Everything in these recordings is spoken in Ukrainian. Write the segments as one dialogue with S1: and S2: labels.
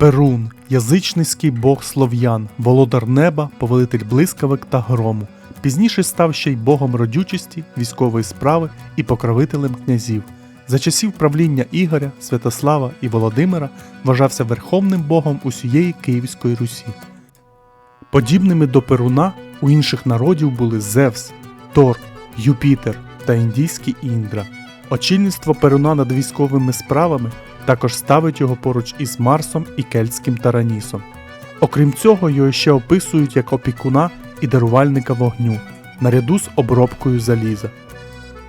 S1: Перун, язичницький бог слов'ян, володар неба, повелитель блискавок та грому. Пізніше став ще й богом родючості, військової справи і покровителем князів. За часів правління Ігоря, Святослава і Володимира вважався верховним богом усієї Київської Русі. Подібними до Перуна у інших народів були Зевс, Тор, Юпітер та індійський Індра. Очільництво Перуна над військовими справами також ставить його поруч із Марсом і кельтським Таранісом. Окрім цього, його ще описують як опікуна і дарувальника вогню, наряду з обробкою заліза.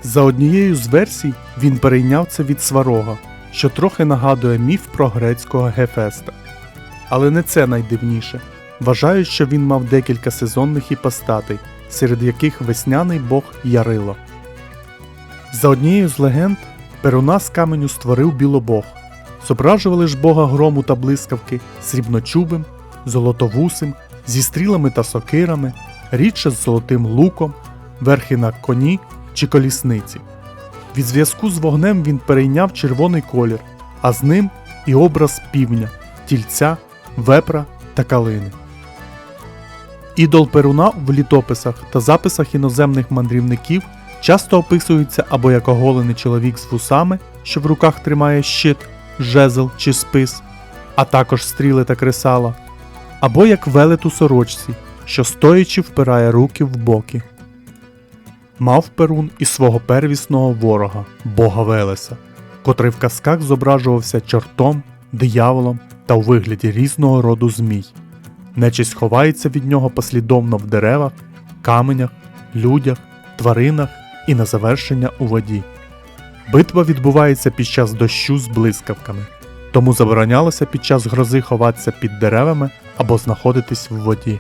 S1: За однією з версій він перейняв це від сварога, що трохи нагадує міф про грецького Гефеста. Але не це найдивніше. Вважають, що він мав декілька сезонних іпостатей, серед яких весняний бог Ярило. За однією з легенд, Перуна з каменю створив білобог. Зображували ж бога грому та блискавки срібночубим, золотовусим, зі стрілами та сокирами, рідше з золотим луком, верхи на коні чи колісниці. Від зв'язку з вогнем він перейняв червоний колір, а з ним і образ півня, тільця, вепра та калини. Ідол Перуна в літописах та записах іноземних мандрівників часто описується або як оголений чоловік з вусами, що в руках тримає щит, жезл чи спис, а також стріли та кресала, або як велет у сорочці, що стоячи впирає руки в боки. Мав Перун і свого первісного ворога, бога Велеса, котрий в казках зображувався чортом, дияволом та у вигляді різного роду змій. Нечисть ховається від нього послідовно в деревах, каменях, людях, тваринах і на завершення у воді. Битва відбувається під час дощу з блискавками, тому заборонялося під час грози ховатися під деревами або знаходитись в воді.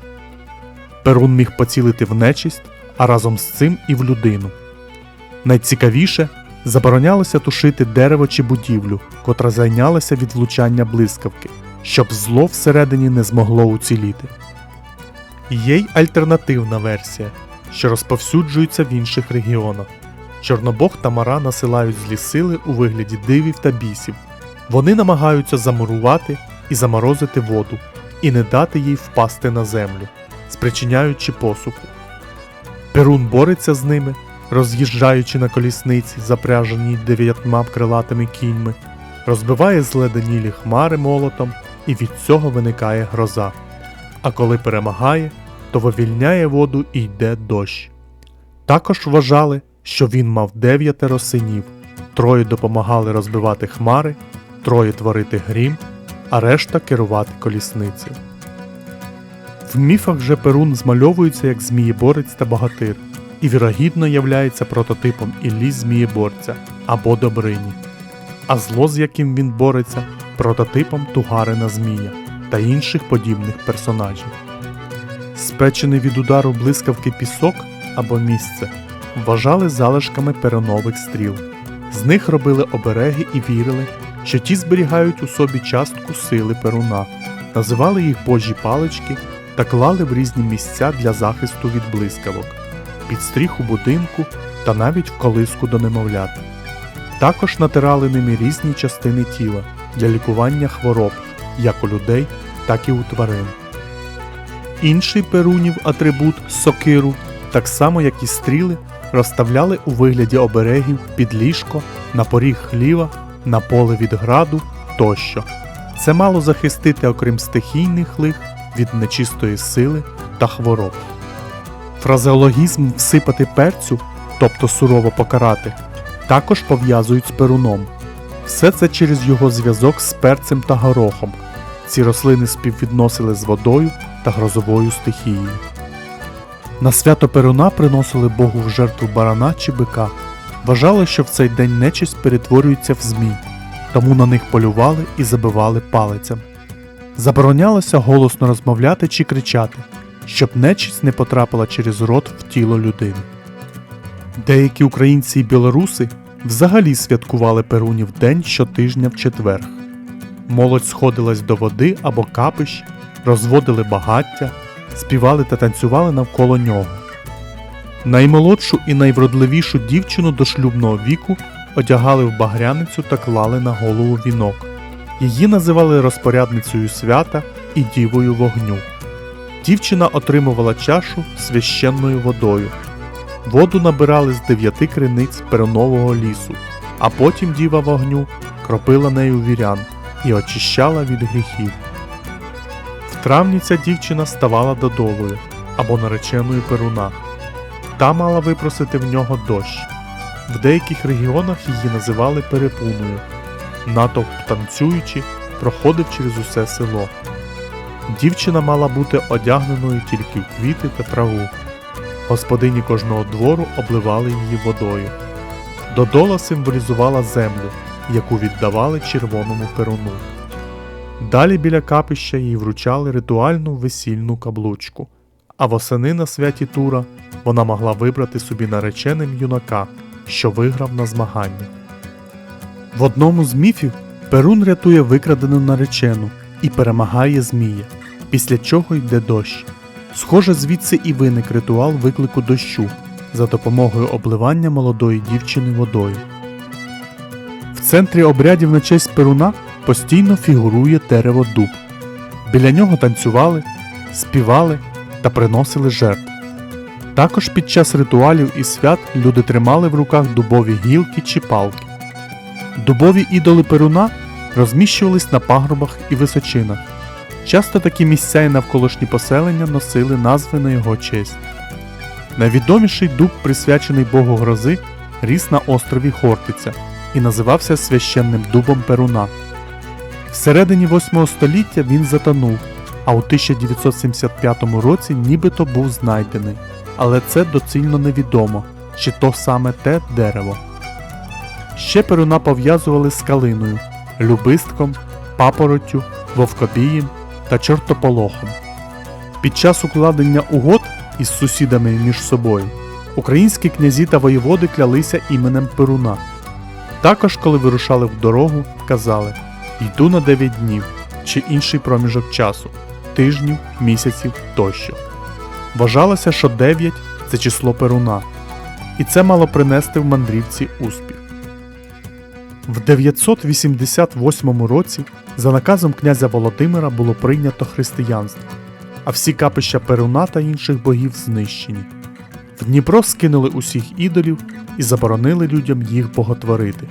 S1: Перун міг поцілити в нечисть, а разом з цим і в людину. Найцікавіше заборонялося тушити дерево чи будівлю, котра зайнялася від влучання блискавки, щоб зло всередині не змогло уціліти. Є й альтернативна версія, що розповсюджується в інших регіонах. Чорнобог та Мара насилають злі сили у вигляді дивів та бісів. Вони намагаються замурувати і заморозити воду, і не дати їй впасти на землю, спричиняючи посуху. Перун бореться з ними, роз'їжджаючи на колісниці, запряженій дев'ятьма крилатими кіньми, розбиває зледенілі хмари молотом, і від цього виникає гроза. А коли перемагає, то вивільняє воду і йде дощ. Також вважали, що він мав дев'ятеро синів, троє допомагали розбивати хмари, троє творити грім, а решта керувати колісницею. В міфах же Перун змальовується як змієборець та богатир, і вірогідно являється прототипом Іллі Змієборця або Добрині, а зло, з яким він бореться, прототипом Тугарина Змія та інших подібних персонажів. Спечений від удару блискавки пісок або місце вважали залишками перонових стріл. З них робили обереги і вірили, що ті зберігають у собі частку сили перуна, називали їх божі палички та клали в різні місця для захисту від блискавок, під стріх у будинку та навіть в колиску до немовлят. Також натирали ними різні частини тіла для лікування хвороб, як у людей, так і у тварин. Інший перунів атрибут сокиру, так само як і стріли, розставляли у вигляді оберегів під ліжко, на поріг хліва, на поле від граду тощо. Це мало захистити, окрім стихійних лих, від нечистої сили та хвороб. Фразеологізм всипати перцю, тобто сурово покарати, також пов'язують з перуном. Все це через його зв'язок з перцем та горохом. Ці рослини співвідносили з водою та грозовою стихією. На свято Перуна приносили Богу в жертву барана чи бика. Вважали, що в цей день нечисть перетворюється в змій, тому на них полювали і забивали палицям. Заборонялося голосно розмовляти чи кричати, щоб нечисть не потрапила через рот в тіло людини. Деякі українці і білоруси взагалі святкували Перунів день щотижня в четверг. Молодь сходилась до води або капищ, розводили багаття, співали та танцювали навколо нього. Наймолодшу і найвродливішу дівчину до шлюбного віку одягали в багряницю та клали на голову вінок. Її називали розпорядницею свята і дівою вогню. Дівчина отримувала чашу священною водою. Воду набирали з дев'яти криниць перунового лісу, а потім діва вогню кропила нею вірян і очищала від гріхів. Травні ця дівчина ставала додолою або нареченою перуна. Та мала випросити в нього дощ. В деяких регіонах її називали перепуною. Натовп танцюючи, проходив через усе село. Дівчина мала бути одягненою тільки в квіти та траву. Господині кожного двору обливали її водою. Додола символізувала землю, яку віддавали червоному перуну. Далі біля капища їй вручали ритуальну весільну каблучку, а восени на святі Тура вона могла вибрати собі нареченим юнака, що виграв на змагання. В одному з міфів Перун рятує викрадену наречену і перемагає змія, після чого йде дощ. Схоже, звідси і виник ритуал виклику дощу за допомогою обливання молодої дівчини водою. В центрі обрядів на честь Перуна постійно фігурує дерево дуб. Біля нього танцювали, співали та приносили жертв. Також під час ритуалів і свят люди тримали в руках дубові гілки чи палки. Дубові ідоли Перуна розміщувались на пагорбах і височинах. Часто такі місця і навколишні поселення носили назви на його честь. Найвідоміший дуб, присвячений Богу грози, ріс на острові Хортиця і називався священним дубом Перуна. Всередині 8 століття він затонув, а у 1975 році нібито був знайдений. Але це доцільно невідомо, чи то саме те дерево. Ще перуна пов'язували з калиною, любистком, папороттю, вовкобієм та чортополохом. Під час укладення угод із сусідами між собою українські князі та воєводи клялися іменем Перуна. Також, коли вирушали в дорогу, казали йду на 9 днів чи інший проміжок часу, тижнів, місяців тощо. Вважалося, що 9 це число Перуна, і це мало принести в мандрівці успіх. В 988 році за наказом князя Володимира було прийнято християнство, а всі капища Перуна та інших богів знищені. В Дніпро скинули усіх ідолів і заборонили людям їх боготворити.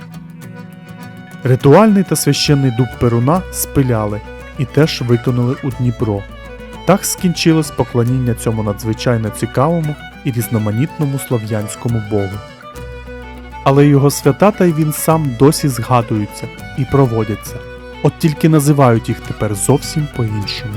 S1: Ритуальний та священний дуб Перуна спиляли і теж викинули у Дніпро. Так скінчилось поклоніння цьому надзвичайно цікавому і різноманітному слов'янському богу. Але його свята та й він сам досі згадуються і проводяться, от тільки називають їх тепер зовсім по-іншому.